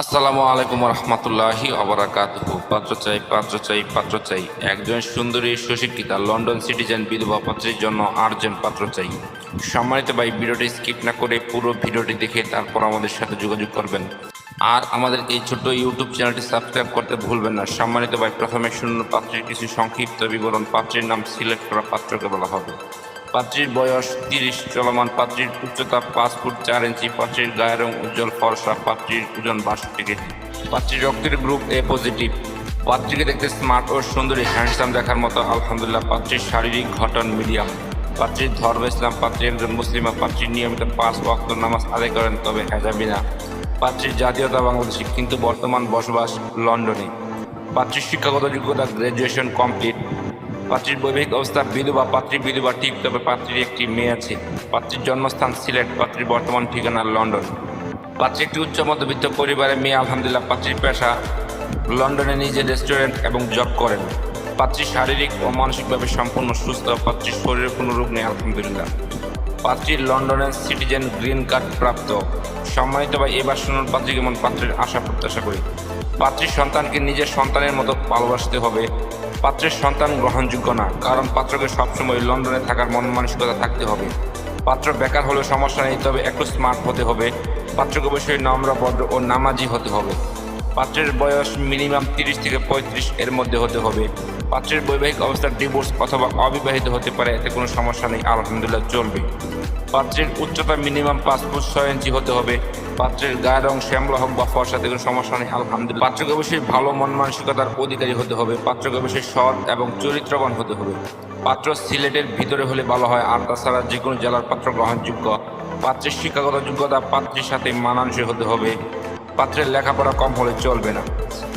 আসসালামু আলাইকুম রহমতুল্লাহি অবরাকাতুহু পাত্র চাই পাত্র চাই পাত্র চাই। একজন সুন্দরী, সুশিক্ষিতা, লন্ডন সিটিজেন, বিধবা পাত্রের জন্য আটজন পাত্র চাই। সম্মানিত ভাই, ভিডিওটি স্কিপ না করে পুরো ভিডিওটি দেখে তারপর আমাদের সাথে যোগাযোগ করবেন। আর আমাদের এই ছোট্ট ইউটিউব চ্যানেলটি সাবস্ক্রাইব করতে ভুলবেন না। সম্মানিত ভাই, প্রথমে শূন্য পাত্রের কিছু সংক্ষিপ্ত বিবরণ। পাত্রের নাম সিলেক্ট করা পাত্রকে বলা হবে। পাত্রীর বয়স তিরিশ, চলমান পাত্রীর উচ্চতা পাঁচ ফুট চার ইঞ্চি, পাত্রীর গায়ের রং উজ্জ্বল, ফর্সা, পাত্রীর ওজন বাষট্টি কেজি। পাত্রীর রক্তের গ্রুপ এ পজিটিভ পাত্রীকে দেখতে স্মার্ট ও সুন্দরী, হ্যান্ডসাম দেখার মতো, আলহামদুলিল্লাহ, পাত্রীর শারীরিক ঘটন মিডিয়াম। পাত্রীর ধর্ম ইসলাম পাত্রী একজন মুসলিমা পাত্রীর নিয়মিত পাঁচ ওয়াক্ত নামাজ আদায় করেন, তবে হেজাবি না পাত্রীর জাতীয়তা বাংলাদেশি, কিন্তু বর্তমান বসবাস লন্ডনে। পাত্রীর শিক্ষাগত যোগ্যতা গ্র্যাজুয়েশন কমপ্লিট পাত্রীর বৈবাহিক অবস্থা, বিধবা, পাত্রী, বিধবা ঠিক, তবে পাত্রীর একটি মেয়ে আছে। পাত্রীর জন্মস্থান সিলেট, পাত্রীর বর্তমান ঠিকানা লন্ডন। পাত্রী একটি উচ্চ মধ্যবিত্ত পরিবারের মেয়ে, আলহামদুলিল্লাহ, পাত্রীর পেশা লন্ডনে নিজে রেস্টুরেন্ট এবং জব করেন। পাত্রী শারীরিক ও মানসিকভাবে সম্পূর্ণ সুস্থ, পাত্রীর শরীরে কোনো রোগ নেই, আলহামদুলিল্লাহ। পাত্রীর লন্ডনের সিটিজেন গ্রিন কার্ড প্রাপ্ত। সম্মানিত বা এবার শুনুন পাত্রী কেমন পাত্রের আশা প্রত্যাশা করি। পাত্রীর সন্তানকে নিজের সন্তানের মতো ভালোবাসতে হবে। পাত্রের সন্তান গ্রহণযোগ্য না, কারণ পাত্রকে সবসময় লন্ডনে থাকার মন মানসিকতা থাকতে হবে। পাত্র বেকার হলেও সমস্যা নেই, তবে একটু স্মার্ট হতে হবে। পাত্রকে অবশ্যই নম্র, ভদ্র ও নামাজি হতে হবে। পাত্রের বয়স মিনিমাম তিরিশ থেকে পঁয়ত্রিশ এর মধ্যে হতে হবে। পাত্রের বৈবাহিক অবস্থা ডিভোর্স অথবা অবিবাহিত হতে পারে, এতে কোনো সমস্যা নেই। আলহামদুলিল্লাহ, চলবে। পাত্রের উচ্চতা মিনিমাম পাঁচ ফুট ছয় ইঞ্চি হতে হবে। পাত্রের গায়ের রং শ্যামলা হোক বা ফর্সাতে কোনো সমস্যা নেই। আলহামদুলিল্লাহ। পাত্রকে অবশ্যই ভালো মন মানসিকতার অধিকারী হতে হবে। পাত্রকে অবশ্যই সৎ এবং চরিত্রবান হতে হবে। পাত্র সিলেটের ভিতরে হলে ভালো হয়, আর তাছাড়া যে কোনো জেলার পাত্র গ্রহণযোগ্য। পাত্রের শিক্ষাগত যোগ্যতা পাত্রের সাথে মানানসই হতে হবে। পাত্রের লেখাপড়া কম হলে চলবে না।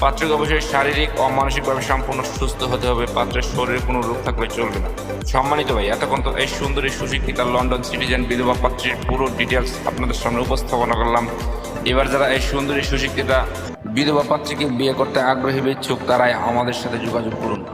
পাত্রকে অবশ্যই শারীরিক ও মানসিকভাবে সম্পূর্ণ সুস্থ হতে হবে, পাত্রের শরীরে কোনো রোগ থাকলে চলবে না। সম্মানিত ভাই, এতক্ষণ তো এই সুন্দরী সুশিক্ষিতা লন্ডন সিটিজেন বিধবা পাত্রীর পুরো ডিটেলস আপনাদের সামনে উপস্থাপনা করলাম। এবার যারা এই সুন্দরী সুশিক্ষিতা বিধবা পাত্রীকে বিয়ে করতে আগ্রহী ইচ্ছুক, তারাই আমাদের সাথে যোগাযোগ করুন।